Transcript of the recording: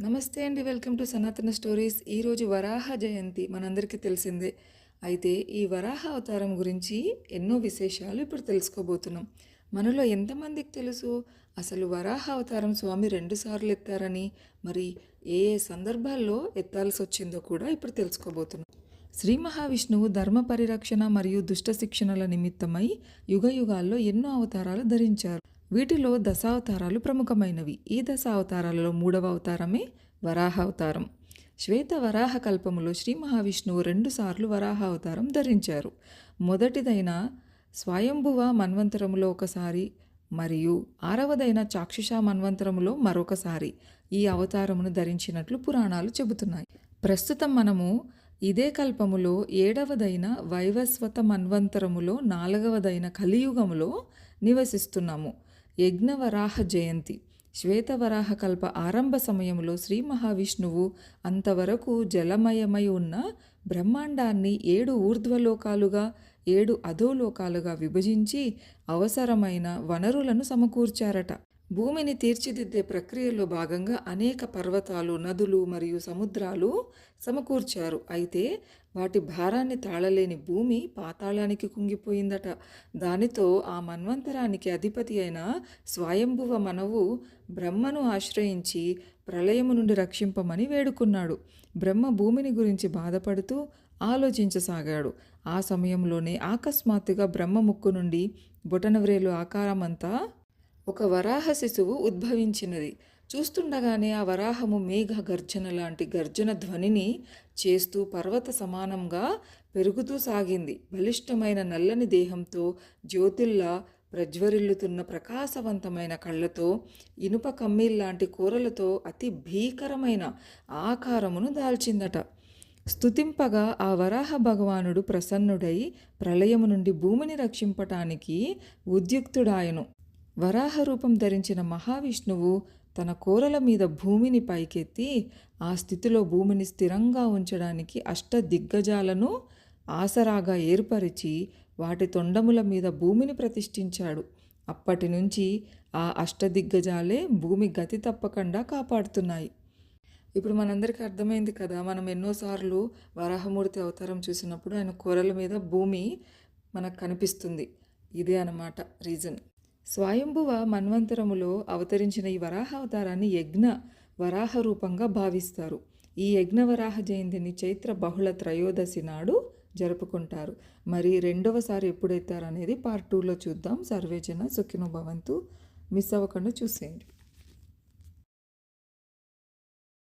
నమస్తే అండి welcome to సనాతన స్టోరీస్. ఈరోజు వరాహ జయంతి మనందరికీ తెలిసిందే. అయితే ఈ వరాహ అవతారం గురించి ఎన్నో విశేషాలు ఇప్పుడు తెలుసుకోబోతున్నాం. మనలో ఎంతమందికి తెలుసు? అసలు వరాహ అవతారం స్వామి రెండుసార్లు ఎత్తారని మరి ఏ ఏ సందర్భాల్లో ఎత్తాల్సి వచ్చిందో కూడా ఇప్పుడు తెలుసుకోబోతున్నాం. శ్రీ మహావిష్ణువు ధర్మ పరిరక్షణ మరియు దుష్ట శిక్షణల నిమిత్తమై యుగ యుగాల్లో ఎన్నో అవతారాలు ధరించారు. వీటిలో దశావతారాలు ప్రముఖమైనవి. ఈ దశావతారాలలో మూడవ అవతారమే వరాహ అవతారం శ్వేత వరాహ కల్పములో శ్రీ మహావిష్ణువు రెండుసార్లు వరాహ అవతారం ధరించారు. మొదటిదైన స్వయంభువ మన్వంతరములో ఒకసారి మరియు ఆరవదైన చాక్షుష మన్వంతరములో మరొకసారి ఈ అవతారమును ధరించినట్లు పురాణాలు చెబుతున్నాయి. ప్రస్తుతం మనము ఇదే కల్పములో ఏడవదైన వైవస్వత మన్వంతరములో నాలుగవదైన కలియుగములో నివసిస్తున్నాము. యజ్ఞవరాహ జయంతి. శ్వేతవరాహ కల్ప ఆరంభ సమయంలో శ్రీ మహావిష్ణువు అంతవరకు జలమయమై ఉన్న బ్రహ్మాండాన్ని ఏడు ఊర్ధ్వలోకాలుగా ఏడు అధోలోకాలుగా విభజించి అవసరమైన వనరులను సమకూర్చారట. భూమిని తీర్చిదిద్దే ప్రక్రియలో భాగంగా అనేక పర్వతాలు నదులు మరియు సముద్రాలు సమకూర్చారు. అయితే వాటి భారాన్ని తాళలేని భూమి పాతాళానికి కుంగిపోయిందట. దానితో ఆ మన్వంతరానికి అధిపతి అయిన స్వయంభువ మనవు బ్రహ్మను ఆశ్రయించి ప్రళయము నుండి రక్షింపమని వేడుకున్నాడు. బ్రహ్మ భూమిని గురించి బాధపడుతూ ఆలోచించసాగాడు. ఆ సమయంలోనే అకస్మాత్తుగా బ్రహ్మ ముక్కు నుండి బొటనవ్రేలు ఆకారమంతా ఒక వరాహ శిశువు ఉద్భవించినది. చూస్తుండగానే ఆ వరాహము మేఘ గర్జన లాంటి గర్జన ధ్వనిని చేస్తూ పర్వత సమానంగా పెరుగుతూ సాగింది. బలిష్టమైన నల్లని దేహంతో జ్యోతిల్లా ప్రజ్వరిల్లుతున్న ప్రకాశవంతమైన కళ్ళతో ఇనుప కమ్మీల్లాంటి కూరలతో అతి భీకరమైన ఆకారమును దాల్చిందట. స్తుతింపగా ఆ వరాహ భగవానుడు ప్రసన్నుడై ప్రళయము నుండి భూమిని రక్షింపటానికి ఉద్యుక్తుడాయను. వరాహ రూపం ధరించిన మహావిష్ణువు తన కోరల మీద భూమిని పైకెత్తి ఆ స్థితిలో భూమిని స్థిరంగా ఉంచడానికి అష్ట దిగ్గజాలను ఆసరాగా ఏర్పరిచి వాటి తొండముల మీద భూమిని ప్రతిష్ఠించాడు. అప్పటి నుంచి ఆ అష్టదిగ్గజాలే భూమి గతి తప్పకుండా కాపాడుతున్నాయి. ఇప్పుడు మనందరికీ అర్థమైంది కదా మనం ఎన్నోసార్లు వరాహమూర్తి అవతారం చూసినప్పుడు ఆయన కూరల మీద భూమి మనకు కనిపిస్తుంది. ఇదే అన్నమాట రీజన్. స్వయంభువ మన్వంతరములో అవతరించిన ఈ వరాహ అవతారాన్ని యజ్ఞ వరాహ రూపంగా భావిస్తారు. ఈ యజ్ఞ వరాహ జయంతిని చైత్ర బహుళ త్రయోదశి నాడు జరుపుకుంటారు. మరి రెండవసారి ఎప్పుడైతారనేది అనేది పార్ట్ టూలో చూద్దాం. సర్వేజన సుఖినో భవంతు. మిస్ అవ్వకుండా చూసేయండి.